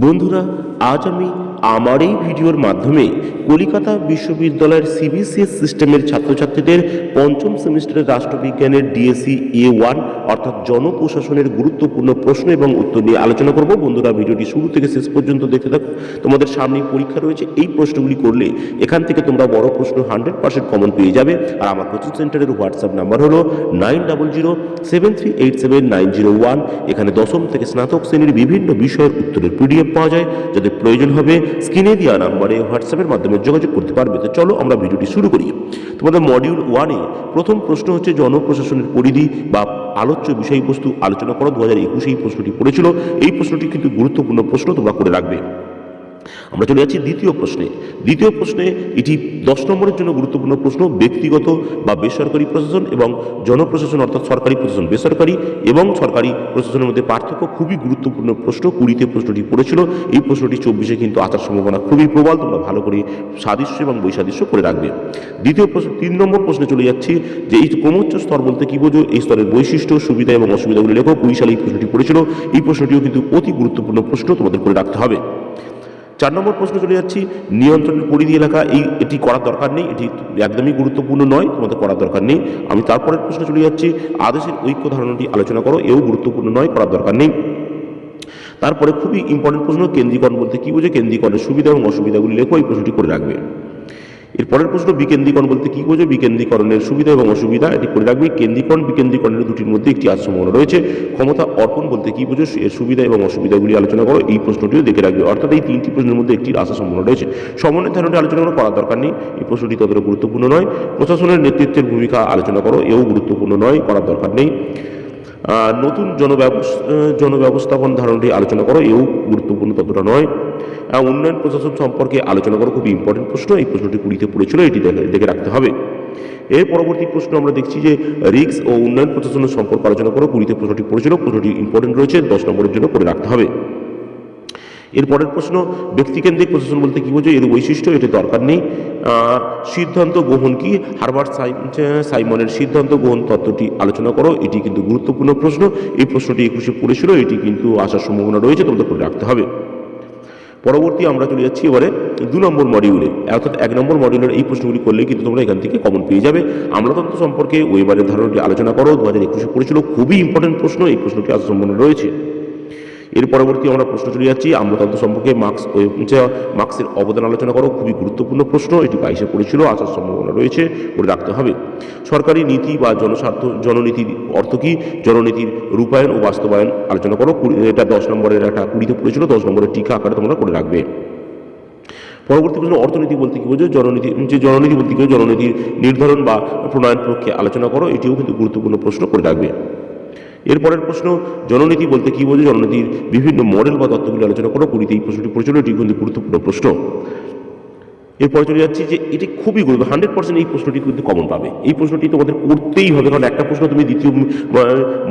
বন্ধুরা আজ আমি আমার এই ভিডিওর মাধ্যমে কলিকাতা বিশ্ববিদ্যালয়ের সিবিসিএস সিস্টেমের ছাত্রছাত্রীদের পঞ্চম সেমিস্টারের রাষ্ট্রবিজ্ঞানের ডিএসসি এ ওয়ান অর্থাৎ জনপ্রশাসনের গুরুত্বপূর্ণ প্রশ্ন এবং উত্তর নিয়ে আলোচনা করব। বন্ধুরা, ভিডিওটি শুরু থেকে শেষ পর্যন্ত দেখতে থাকো তোমাদের সামনে পরীক্ষা রয়েছে। এই প্রশ্নগুলি করলে এখান থেকে তোমরা বড় প্রশ্ন হান্ড্রেড পার্সেন্ট কমন পেয়ে যাবে। আর আমার কোচিং সেন্টারের হোয়াটসঅ্যাপ নাম্বার হলো nine double zero seven three eight seven nine zero one এখানে দশম থেকে স্নাতক শ্রেণির বিভিন্ন বিষয়ের উত্তরের পিডিএফ পাওয়া যায়। যাদের প্রয়োজন হবে স্ক্রিনে দেওয়া নাম্বারে হোয়াটসঅ্যাপের মাধ্যমে যোগাযোগ করতে পারবে। তো চলো আমরা ভিডিওটি শুরু করি। তোমাদের মডিউল ওয়ানে প্রথম প্রশ্ন হচ্ছে জনপ্রশাসনের পরিধি বা আলোচ্য বিষয়বস্তু আলোচনা করো। দু হাজার একুশে এই প্রশ্নটি পড়েছিল। এই প্রশ্নটি কিন্তু গুরুত্বপূর্ণ প্রশ্ন তোমরা করে রাখবে। আমরা চলে যাচ্ছি দ্বিতীয় প্রশ্নে। দ্বিতীয় প্রশ্নে এটি দশ নম্বরের জন্য গুরুত্বপূর্ণ প্রশ্ন, ব্যক্তিগত বা বেসরকারি প্রশাসন এবং জনপ্রশাসন অর্থাৎ সরকারি প্রশাসন। বেসরকারি এবং সরকারি প্রশাসনের মধ্যে পার্থক্য খুবই গুরুত্বপূর্ণ প্রশ্ন। কুড়িতে প্রশ্নটি পড়েছিল, এই প্রশ্নটি চব্বিশে কিন্তু আসার সম্ভাবনা খুবই প্রবল। তোমরা ভালো করে সাদৃশ্য এবং বৈসাদৃশ্য করে রাখবে। দ্বিতীয় প্রশ্ন, তিন নম্বর প্রশ্নে চলে যাচ্ছি যে এই ক্রমোচ্চ স্তর বলতে কি বোঝো? এই স্তরের বৈশিষ্ট্য, সুবিধা এবং অসুবিধাগুলি লেখো। কুড়ি সালে এই প্রশ্নটি পড়েছিল। এই প্রশ্নটিও কিন্তু অতি গুরুত্বপূর্ণ প্রশ্ন তোমাদের করে রাখতে হবে। চার নম্বর প্রশ্ন চলে যাচ্ছি নিয়ন্ত্রণের পরিধি এলাকা, এই এটি করার দরকার নেই, এটি একদমই গুরুত্বপূর্ণ নয়, তোমাদের করার দরকার নেই। আমি তারপরের প্রশ্ন চলে যাচ্ছি, আদেশের ঐক্য ধারণাটি আলোচনা করো, এও গুরুত্বপূর্ণ নয়, করার দরকার নেই। তারপরে খুবই ইম্পর্টেন্ট প্রশ্ন, কেন্দ্রীকরণ বলতে কী বোঝে? কেন্দ্রীকরণের সুবিধা এবং অসুবিধাগুলি লেখো, এই প্রশ্নটি করে রাখবে। এর পরের প্রশ্ন, বিকেন্দ্রীকরণ বলতে কী বোঝো? বিকেন্দ্রীকরণের সুবিধা এবং অসুবিধা, এটি করে রাখবে, কেন্দ্রীকরণ, বিকেন্দ্রীকরণের দুটির মধ্যে একটি সম্ভাবনা রয়েছে। ক্ষমতা অর্পণ বলতে কী বোঝো? এর সুবিধা এবং অসুবিধাগুলি আলোচনা করো, এই প্রশ্নটিও দেখে রাখবে। অর্থাৎ এই তিনটি প্রশ্নের মধ্যে একটি আসার সম্ভাবনা রয়েছে। সমন্বয় ধারণাটি আলোচনা করা, করার দরকার নেই। এই প্রশ্নটি ততটা গুরুত্বপূর্ণ নয়। প্রশাসনের নেতৃত্বের ভূমিকা আলোচনা করো, এও গুরুত্বপূর্ণ নয়, করার দরকার নেই। নতুন জনব্যবস্থা জনব্যবস্থাপন ধারণাটি আলোচনা করো, এও গুরুত্বপূর্ণ ততটা নয়। উন্নয়ন প্রশাসন সম্পর্কে আলোচনা করো খুব ইম্পর্টেন্ট প্রশ্ন। এই প্রশ্নটি কুড়িতে পড়েছিল, এটি দেখে রাখতে হবে। এর পরবর্তী প্রশ্ন আমরা দেখছি যে রিক্স ও উন্নয়ন প্রশাসনের সম্পর্ক আলোচনা করো কুড়িতে প্রশ্নটি পড়েছিল। প্রশ্নটি ইম্পর্টেন্ট রয়েছে, দশ নম্বরের জন্য করে রাখতে হবে। এর পরের প্রশ্ন, ব্যক্তিকেন্দ্রিক প্রশাসন বলতে কী বোঝো এর বৈশিষ্ট্য এটি দরকার নেই। সিদ্ধান্ত গ্রহণ কি? হারবার্ট সাই- সাইমনের সিদ্ধান্ত গ্রহণ তত্ত্বটি আলোচনা করো। এটি কিন্তু গুরুত্বপূর্ণ প্রশ্ন। এই প্রশ্নটি একুশে পড়েছিল, এটি কিন্তু আসার সম্ভাবনা রয়েছে, তোমাদের করে রাখতে হবে। পরবর্তী আমরা চলে যাচ্ছি এবারে দু নম্বর মডিউলে অর্থাৎ এক নম্বর মডিউলের এই প্রশ্নগুলি করলে কিন্তু তোমরা এখান থেকে কমন পেয়ে যাবে। আমলাতন্ত্র সম্পর্কে ওইবারের ধারণাটি আলোচনা করো। দু হাজার একুশে পড়েছিল। খুবই ইম্পর্টেন্ট প্রশ্ন। এই প্রশ্নটি আজ সম্পন্ন রয়েছে। এর পরবর্তী আমরা প্রশ্ন চলে যাচ্ছি, আমলাতন্ত্র সম্পর্কে মার্কস মার্কসের অবদান আলোচনা করো, খুবই গুরুত্বপূর্ণ প্রশ্ন, এটি বাইশে পড়েছিল আসার সম্ভাবনা রয়েছে করে রাখতে হবে। সরকারি নীতি বা জনস্বার্থ, জননীতির অর্থ কী? জননীতির রূপায়ণ ও বাস্তবায়ন আলোচনা করো এটা দশ নম্বরের একটা কুড়িতে পড়েছিল, দশ নম্বরের টিকা আকারে তোমরা করে রাখবে। পরবর্তী প্রশ্ন, অর্থনীতি বলতে কি বোঝো জননীতি, যে জননীতি বলতে কি জননীতির নির্ধারণ বা প্রণয়ন প্রক্রিয়া আলোচনা করো, এটিও কিন্তু গুরুত্বপূর্ণ প্রশ্ন, করে রাখবে। এরপরের প্রশ্ন, জননীতি বলতে কি বোঝে? জননীতির বিভিন্ন মডেল বা তত্ত্বগুলি আলোচনা করো। কুড়িতে এই প্রশ্নটি প্রচলিত কিন্তু গুরুত্বপূর্ণ প্রশ্ন। এরপরে চলে যাচ্ছি যে এটি খুবই গুরুত্ব হান্ড্রেড পার্সেন্ট এই প্রশ্নটি কিন্তু কমন পাবে। এই প্রশ্নটি তোমাদের করতেই হবে। কারণ একটা প্রশ্ন তুমি দ্বিতীয়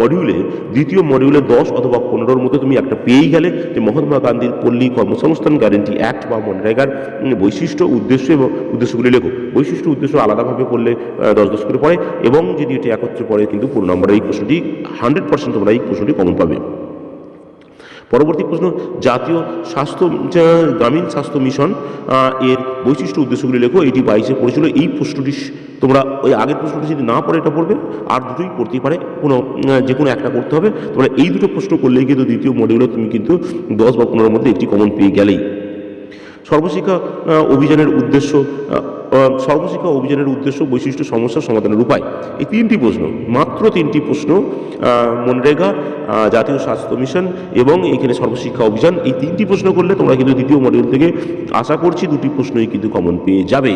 মডিউলে দ্বিতীয় মডিউলে দশ অথবা পনেরোর মধ্যে তুমি একটা পেয়েই গেলে যে মহাত্মা গান্ধীর পল্লী কর্মসংস্থান গ্যারেন্টি অ্যাক্ট বা মনরেগার বৈশিষ্ট্য, উদ্দেশ্য এবং উদ্দেশ্যগুলি লেখো। বৈশিষ্ট্য, উদ্দেশ্য আলাদাভাবে করলে দশ দশ করে পড়ে এবং যদি এটি একত্রে পড়ে কিন্তু পুরো নম্বরে এই প্রশ্নটি হান্ড্রেড পার্সেন্ট তোমরা এই প্রশ্নটি কমন পাবে। পরবর্তী প্রশ্ন, জাতীয় স্বাস্থ্য গ্রামীণ স্বাস্থ্য মিশন এর বৈশিষ্ট্য উদ্দেশ্যগুলি লেখো, এটি বাইশে পড়েছিল, এই প্রশ্নটি তোমরা ওই আগের প্রশ্নটি যদি না পড়ে এটা পড়বে, আর দুটোই পড়তে পারে, কোনো যে কোনো একটা করতে হবে, তোমরা এই দুটো প্রশ্ন করলেই কিন্তু দ্বিতীয় মডিউলে তুমি কিন্তু দশ বা পনেরোর মধ্যে একটি কমন পেয়ে গেলেই। সর্বশিক্ষা অভিযানের উদ্দেশ্য সর্বশিক্ষা অভিযানের উদ্দেশ্য বৈশিষ্ট্য সমস্যা সমাধানের উপায়। এই তিনটি প্রশ্ন, মাত্র তিনটি প্রশ্ন মনরেগা জাতীয় স্বাস্থ্য মিশন এবং এখানে সর্বশিক্ষা অভিযান। এই তিনটি প্রশ্ন করলে তোমরা কিন্তু দ্বিতীয় মডিউল থেকে আশা করছি দুটি প্রশ্নই কিন্তু কমন পেয়ে যাবে।